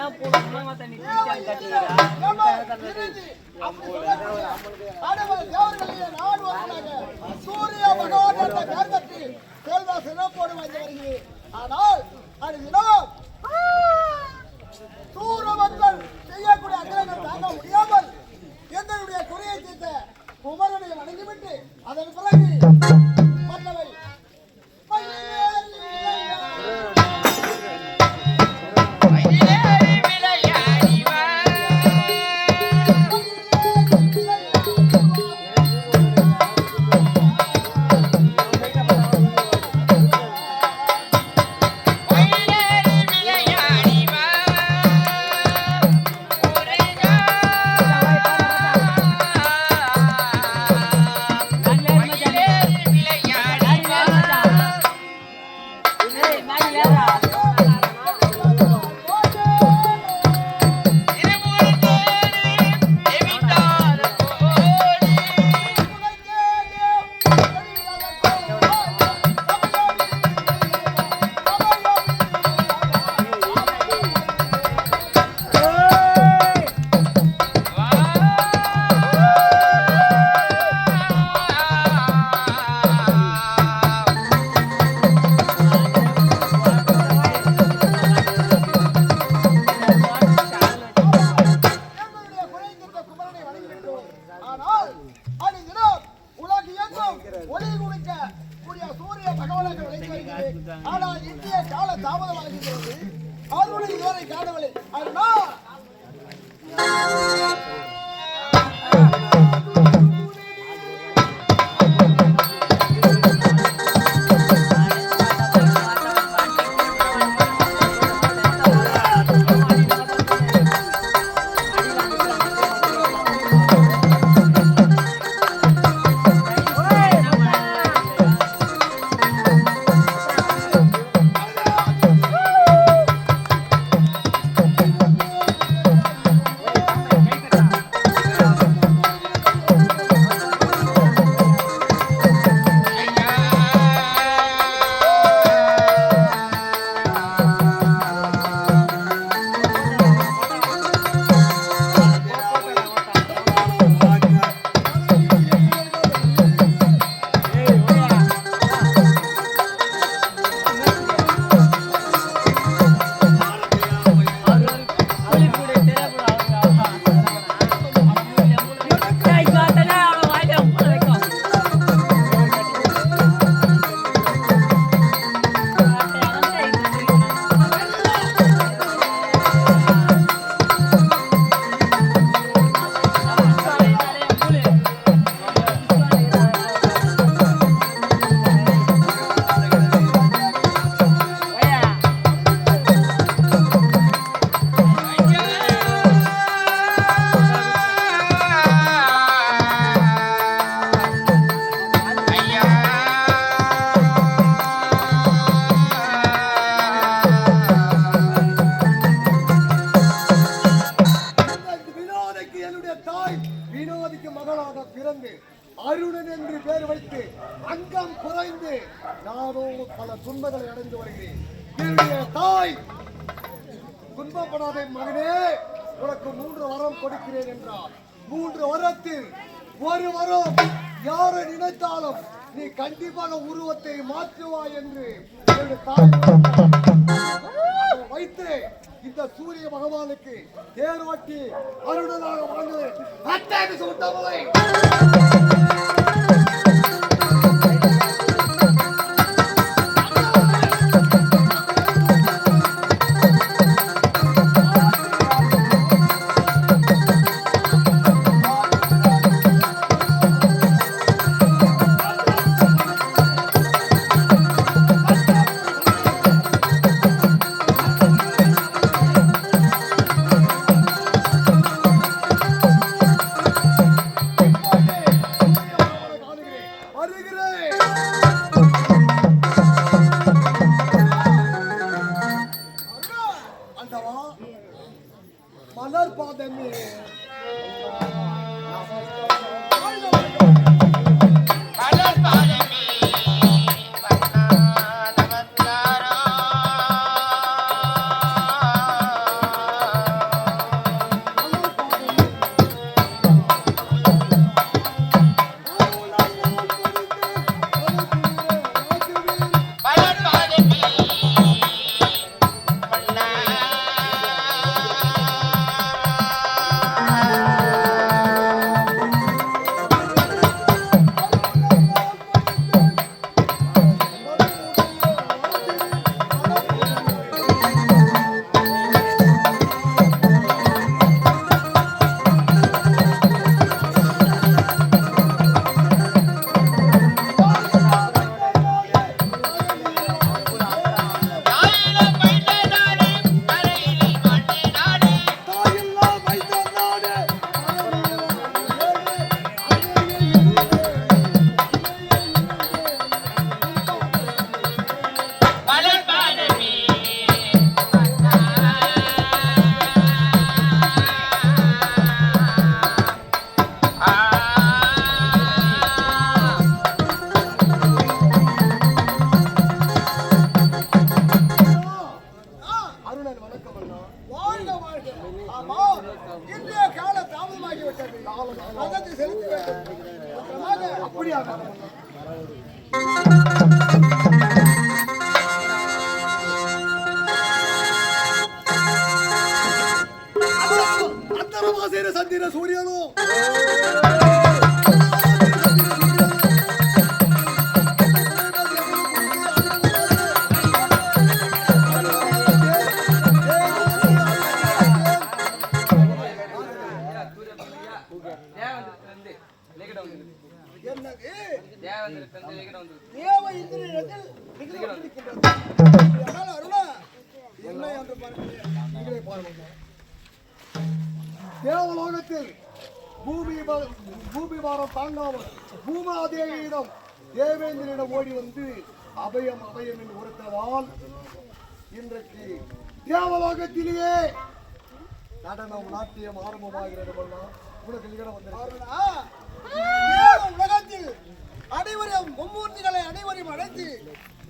ஆனா போதுமா. சூரிய பகவான் என்ற கருத்தத்தில் ஆனால் அது இனம் மக்கள் செய்யக்கூடிய அக்கிரங்கள் தாங்க முடியாமல் குறையை தீர்த்த குமரனை அணுகிவிட்டு அதன் பிறகு மற்றவை இந்திய கால இதுவரை காணவில்லை. அதனால் நானோ பல துன்பங்களை அடைந்து வருகிறேன். என்னுடைய தாய் துன்பப்படாத மகனே உனக்கு மூன்று வரம் கொடுக்கிறேன் என்றார். மூன்று வரத்தில் ஒரு வரம் யாரை நினைத்தாலும் நீ கண்டிப்பான உருவத்தை மாற்றுவாய் என்று தாய் வைத்து இந்த சூரிய பகவானுக்கு தேர்வாட்டி அருணனாக வாழ்ந்து வந்திருக்கின்றது. சந்திர சூரியனோ என்ன என்று பார்க்கிறேன் நீங்களே பாருங்க தேவலோகத்தில் பூமி பூமி பாரம் தாங்காமல் பூமாதேவியிடம் தேவேந்திரிடம் ஓடி வந்து அபயம் அபயம் என்று உரைத்ததால் இன்றைக்கு தேவலோகத்திலேயே நடனம் நாட்டியம் ஆரம்பமாகிறது உனக்கு நிகழ வந்திருக்கு உலகத்தில் அனைவரையும் மும்மூர்த்திகளை அனைவரையும் அழைத்து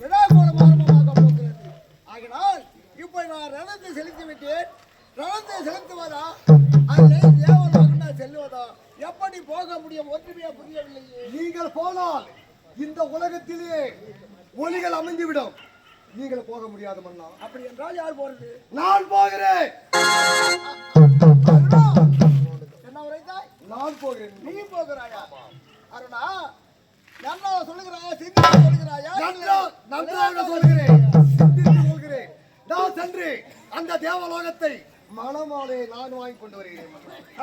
விழாகோலம் ஆரம்பமாக போகிறது ஆகினால் இப்போ நான் ரணத்தை செலுத்திவிட்டேன் ரணத்தை செலுத்துவதா? அல்லது தேவலோகம் நான் செல்லுவதா? எப்படி போக முடியும்? ஒற்றுமையா புரியவில்லையே. நீங்கள் போனால் இந்த உலகத்திலே ஒலிகள் அமைந்துவிடும். நீங்கள் போக முடியாது மன்னா. அப்படி என்றால் யார் போறது? நான் போகிறேன். என்ன உரைத்தாய் நான் போகிறேன். நீ போகிறாயா? அருணா நல்லா சொல்லுகிறாயா? சிந்தித்து சொல்லுகிறாயா நன்றா- நன்றாக சொல்கிறேன் சிந்தித்து சொல்கிறேன் நான் சென்று அந்த தேவலோகத்தை மணமாலே நான் வாங்கி கொண்டு வருகிறேன்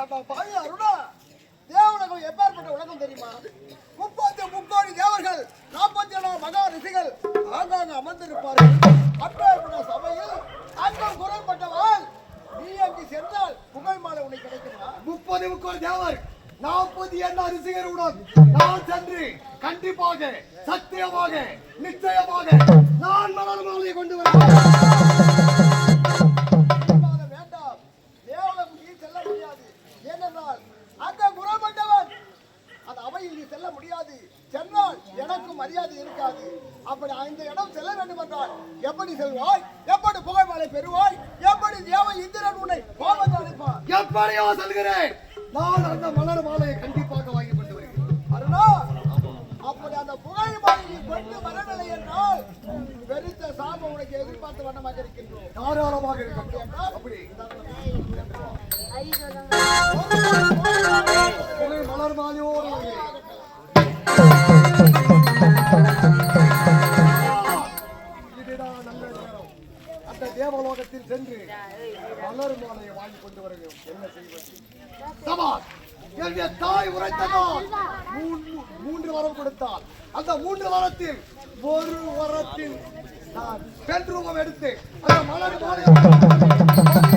அப்பா பாவி அருணா தேவலகம் எப்பேற்பட்ட உலகம் தெரியுமா? முப்பத்தி முக்கோடி தேவர்கள் நாற்பத்தி ஏழாம் மகா ரிஷிகள் ஆங்காங்க அமர்ந்திருப்பார்கள். அப்பேற்பட்ட சபையில் அங்கம் குரல்பட்டவள் நீ அங்கு சென்றால் புகழ் மாலை உனக்கு கிடைக்குமா? முப்பது முக்கோடி தேவர் நாற்பது என்ன ரிசிகருடன் நான் சென்று கண்டிப்பாக சத்தியமாக நிச்சயமாக நான் மலர் மாலையை கொண்டு வருவேன். நீ செல்ல முடியாது. சென்றால் எனக்கு மரியாதை இருக்காது. அப்படி அந்த இடம் செல்ல வேண்டும் என்றால் எப்படி செல்வாய்? எப்படி புகழ் மாலை பெறுவாய்? எப்படி தேவ இந்திரன் உன்னை கோபத்தை அழைப்பான் எப்படியோ செல்கிறேன். நான் அந்த மலர் மாலையை கண்டிப்பாக வாங்கி கொண்டு வருகிறேன். அருணா அப்படி அந்த புகழ் மாலை நீ கொண்டு வரவில்லை என்றால் பெருத்த சாபம் உனக்கு எதிர்பார்த்த வண்ணமாக இருக்கின்றோம். தாராளமாக இருக்கட்டும் அப்படி. புகை தேவலோகத்தில் சென்று மலர் மாலையை வாங்கி கொண்டு வர என்ன செய்வது? சவால் என்னுடைய தாய் உரைத்ததால் மூன்று வரம் கொடுத்தால் அந்த மூன்று வரத்தில் ஒரு வரத்தில் நான் பெண் ரூபம் எடுத்து அந்த மலர் மாலையை